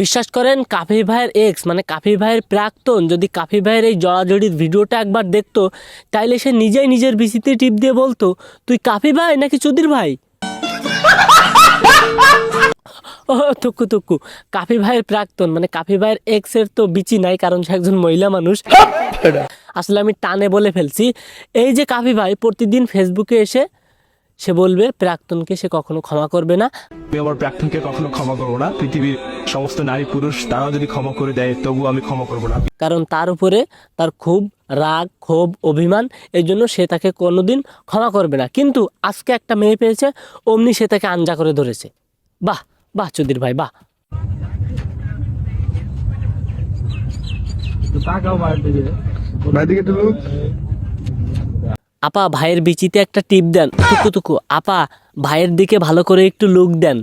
বিশ্বাস করেন কাফি ভাইয়ের এক্স মানে কাফি ভাইয়ের প্রাক্তন যদি কাফি ভাইয়ের এই জড়াজড়ির ভিডিওটা একবার দেখতো তাইলে সে নিজেই নিজের বিসিতে টিপ দিয়ে বলতো তুই কাফি ভাই নাকি চুদির ভাই? ও তুকু তুকু কাফি ভাইয়ের প্রাক্তন মানে কাফি ভাইয়ের এক্সের তো বিচি নাই কারণ সে একজন মহিলা মানুষ। আসলে আমি টানে বলে ফেলছি এই যে কাফি ভাই প্রতিদিন ফেসবুকে এসে সে বলবে প্রাক্তনকে সে কখনো ক্ষমা করবে না। আমি আমার প্রাক্তনকে কখনো ক্ষমা করব না? পৃথিবীর সমস্ত নারী পুরুষ তারাও যদি ক্ষমা করে দেয় তবু আমি ক্ষমা করব না। কারণ তার উপরে তার খুব রাগ ক্ষোভ অভিমান এই জন্য সে তাকে কোনোদিন ক্ষমা করবে না। কিন্তু আজকে একটা মেয়ে পেয়েছে অমনি সে তাকে আঞ্জা করে ধরেছে। বাহ বাহ চুদির ভাই বাহ। তাকাও দিকে বাইরে দিকে। আপা ভাইয়ের বিচিতে একটা টিপ দেন। টুকু টুকু আপা ভাইয়ের দিকে ভালো করে একটু লুক দেন।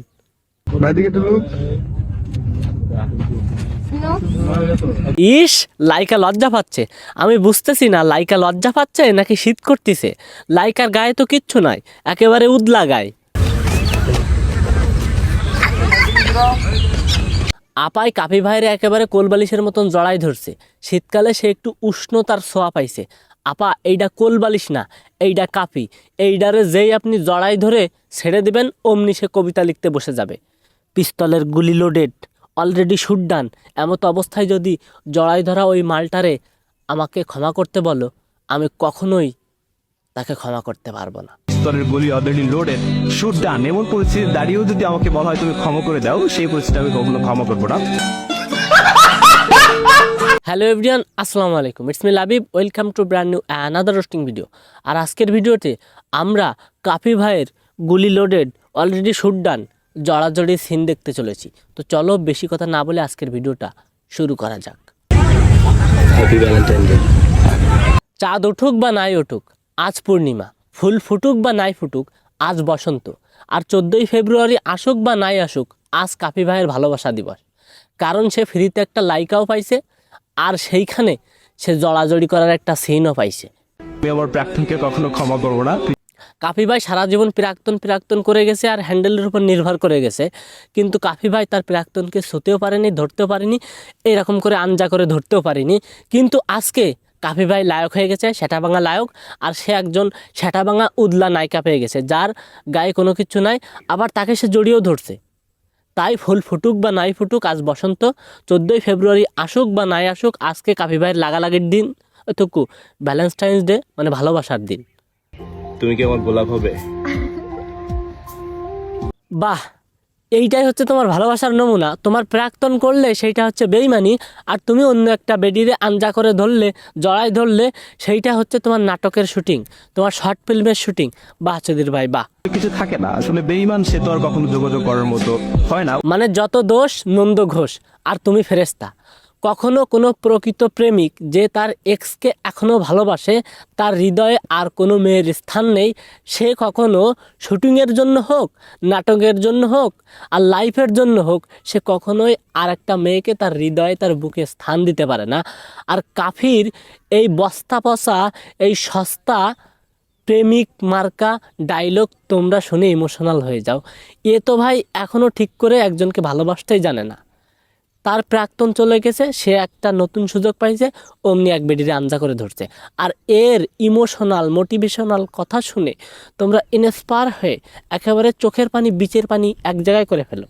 ইস লাইকা লজ্জা পাচ্ছে। আমি বুঝতেছি না লাইকা লজ্জা পাচ্ছে নাকি শীত করতেছে? লাইকার গায়ে তো কিচ্ছু নাই একেবারে উদলা গায়। আপাই কাপি ভাইরে একেবারে কোলবালিশের মতন জড়াই ধরছে। শীতকালে সে একটু উষ্ণতার ছোঁয়া পাইছে। আপা এইটা কোল বালিশ না এইটা কাপি। এইটারে যেই আপনি জড়াই ধরে ছেড়ে দেবেন, অমনি সে কবিতা লিখতে বসে যাবে। পিস্তলের গুলি লোডেড অলরেডি শুট ডান এমতো অবস্থায় যদি জড়াই ধরা ওই মালটারে আমাকে ক্ষমা করতে বলো, আমি কখনোই তাকে ক্ষমা করতে পারব না। পিস্তলের গুলি অলরেডি লোডেড শুট ডান এমন পরিস্থিতি দাঁড়িয়েও যদি আমাকে বলা হয় তুমি ক্ষমা করে দাও, সেই পরিস্থিতি আমি কখনো ক্ষমা করব না। হ্যালো এভরিয়ান আসসালামু আলাইকুম it's me Labib welcome to brand new another roasting video আর আজকের ভিডিওতে আমরা কাফি ভাইয়ের গুলি লোডেড অলরেডি শুট ডান জড়াজড়ি সিন দেখতে চলেছি। তো চলো বেশি কথা না বলে আজকের ভিডিওটা শুরু করা যাক। চাঁদ উঠুক বা নাই উঠুক আজ পূর্ণিমা ফুল ফুটুক বা নাই ফুটুক আজ বসন্ত। আর চোদ্দোই ফেব্রুয়ারি আসুক বা নাই আসুক আজ কাপি ভাইয়ের ভালোবাসা দিবস। কারণ সে ফ্রিতে একটা লাইকাও পাইছে আর সেইখানে সে জড়াজড়ি করার একটা সিনও পাইছে। আমি আমার প্রাক্তনকে কখনো ক্ষমা করব না। কাফি ভাই সারা জীবন প্রাক্তন প্রাক্তন করে গেছে আর হ্যান্ডেলের উপর নির্ভর করে গেছে। কিন্তু কাফি ভাই তার প্রাক্তনকে ছুতেও পারেনি ধরতেও পারেনি এরকম করে আঞ্জা করে ধরতেও পারেনি। কিন্তু আজকে কাফি ভাই লায়ক হয়ে গেছে ভাঙা লায়ক আর সে একজন ভাঙা উদলা নায়িকা পেয়ে গেছে যার গায়ে কোনো কিছু নাই আবার তাকে সে জড়িয়েও ধরছে। তাই ফুল ফুটুক বা নাই ফুটুক আজ বসন্ত। চোদ্দোই ফেব্রুয়ারি আসুক বা নাই আসুক আজকে কাফি ভাইয়ের লাগালাগির দিন। ওইটুকু ভ্যালেন্টাইন্স ডে মানে ভালোবাসার দিন। তুমি কি আমার গোলাপ হবে? বাহ! এইটাই হচ্ছে তোমার ভালোবাসার নমুনা। তোমার প্রাক্তন করলে সেইটা হচ্ছে বেইমানি আর তুমি অন্য একটা বেডিরে আঞ্জা করে ধরলে জড়াই ধরলে সেইটা হচ্ছে তোমার নাটকের শুটিং তোমার শর্ট ফিল্মের শুটিং। বাহ চৌধুরী ভাই বাহ। কিছু থাকে না আসলে বেইমান সে তো আর কখনো যোগাযোগ করার মতো হয় না। মানে যত দোষ নন্দ ঘোষ আর তুমি ফেরেস্তা কখনো কোনো প্রকৃত প্রেমিক যে তার এক্সকে এখনও ভালোবাসে, তার হৃদয়ে আর কোনো মেয়ের স্থান নেই, সে কখনো শুটিংয়ের জন্য হোক, নাটকের জন্য হোক, আর লাইফের জন্য হোক, সে কখনোই আর একটা মেয়েকে তার হৃদয়ে, তার বুকে স্থান দিতে পারে না। আর কাফির এই বস্তা পচা, এই সস্তা প্রেমিক মার্কা ডায়লগ তোমরা শুনে ইমোশনাল হয়ে যাও। এ তো ভাই এখনও ঠিক করে একজনকে ভালোবাসতেই জানে না। তার প্রাক্তন চলে গেছে, সে একটা নতুন সুযোগ পাইছে, অমনি এক বেডিরে আঞ্জা করে ধরছে। আর এর ইমোশনাল মোটিভেশনাল কথা শুনে তোমরা ইন্সপায়ার হয়ে একেবারে চোখের পানি, বিচের পানি এক জায়গায় করে ফেলো।